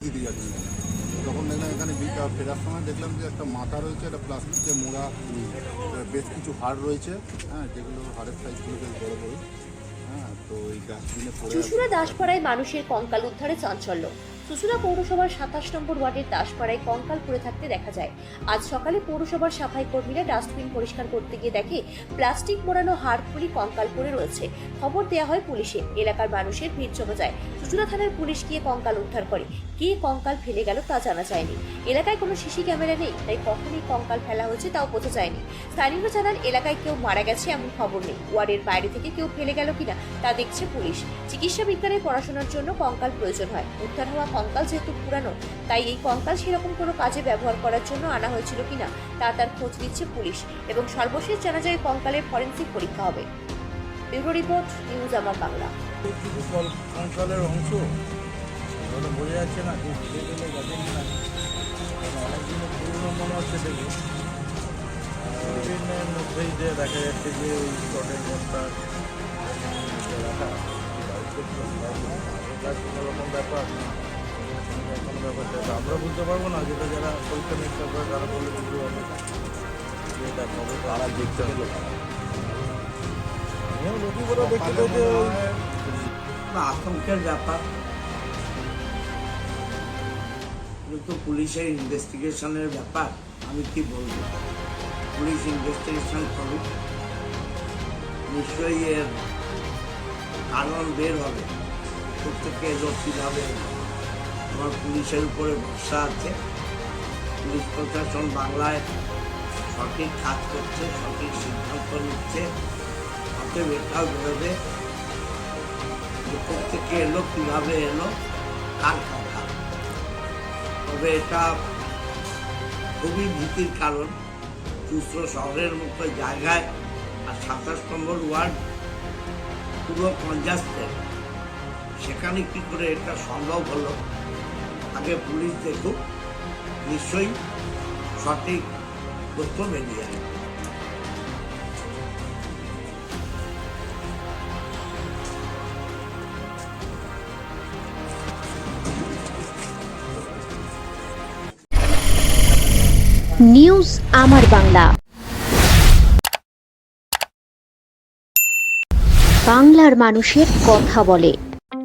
তখন দেখলাম এখানে ফেরার সময় দেখলাম যে একটা মাথা রয়েছে, একটা প্লাস্টিকের মোড়া বেশ কিছু হাড় রয়েছে হ্যাঁ যেগুলো হাড়ের সাইজগুলো বেশ বড় বড় হ্যাঁ তো এই ডাস্টবিনে। চুচুড়া দাসপাড়ায় মানুষের কঙ্কাল উদ্ধারে চাঞ্চল্য চুচুড়া পৌরসভার সাতাশ নম্বর ওয়ার্ডের দাসপাড়ায় কঙ্কাল পড়ে থাকতে দেখা যায়। আজ সকালে পৌরসভার সাফাই কর্মীরা ডাস্টবিন পরিষ্কার করতে গিয়ে দেখে, প্লাস্টিক মোড়ানো হাড়গুলি কঙ্কাল পড়ে রয়েছে। খবর দেওয়া হয় পুলিশে। এলাকার মানুষের ভিড় জমে যায়। চুচুড়া থানার পুলিশ গিয়ে কঙ্কাল উদ্ধার করে। কে কঙ্কাল ফেলে গেল তা জানা যায়নি। এলাকায় কোনো সিসি ক্যামেরা নেই, তাই কখনই কঙ্কাল ফেলা হয়েছে তাও বোঝা যায়নি। স্থানীয়রা জানান, এলাকায় কেউ মারা গেছে এমন খবর নেই। ওয়ার্ডের বাইরে থেকে কেউ ফেলে গেল কিনা তা দেখছে পুলিশ। চিকিৎসা বিজ্ঞানের পড়াশোনার জন্য কঙ্কাল প্রয়োজন হয়। উদ্ধার হওয়া কঙ্কাল যেহেতু পুরানো, তাই এই কঙ্কাল সেরকম কোনো কাজে ব্যবহার করার জন্য আনা হয়েছিল কিনা তা তার খোঁজ নিচ্ছে পুলিশ এবং সর্বশেষ জানা যায় কঙ্কালের ফরেন্সিক পরীক্ষা হবে। ব্যুরো রিপোর্ট, নিউজ আমার বাংলা। কঙ্কালের অংশ? বোঝা যাচ্ছে না হচ্ছে দেখে। যাচ্ছে যে ওই কোনো রকম ব্যাপার। ব্যাপারটা তো আমরা বুঝতে পারব না যেটা যারা পরীক্ষা নিরীক্ষা করে তারা বলে বুঝতে পারবে এটা কবে তারা দেখতে হবে। আমিও নতুন দেখতে পেয়েছি না আতঙ্কের ব্যাপার। কিন্তু পুলিশের ইনভেস্টিগেশনের ব্যাপার আমি কি বলব? পুলিশ ইনভেস্টিগেশন করুক। নিশ্চয়ই এর কারণ বের হবে। প্রত্যেকে এলো কীভাবে আমার পুলিশের উপরে ভরসা আছে। পুলিশ প্রশাসন বাংলায় সঠিক কাজ করছে, সঠিক সিদ্ধান্ত নিচ্ছে। অতএব এটাও বেরোবে যে থেকে এলো, কীভাবে এলো, কার কথা। তবে এটা খুবই ভীতির কারণ। চুস্র শহরের মতো জায়গায় আর সাতাশ নম্বর ওয়ার্ড পুরো কনজাস্টেড সেখানে কি করে এটা সম্ভব হলো? আগে পুলিশ দেখুক, নিশ্চয়ই সঠিক তথ্য বেরিয়ে আসবে নিউজ আমার বাংলা। বাংলার মানুষের কথা বলে।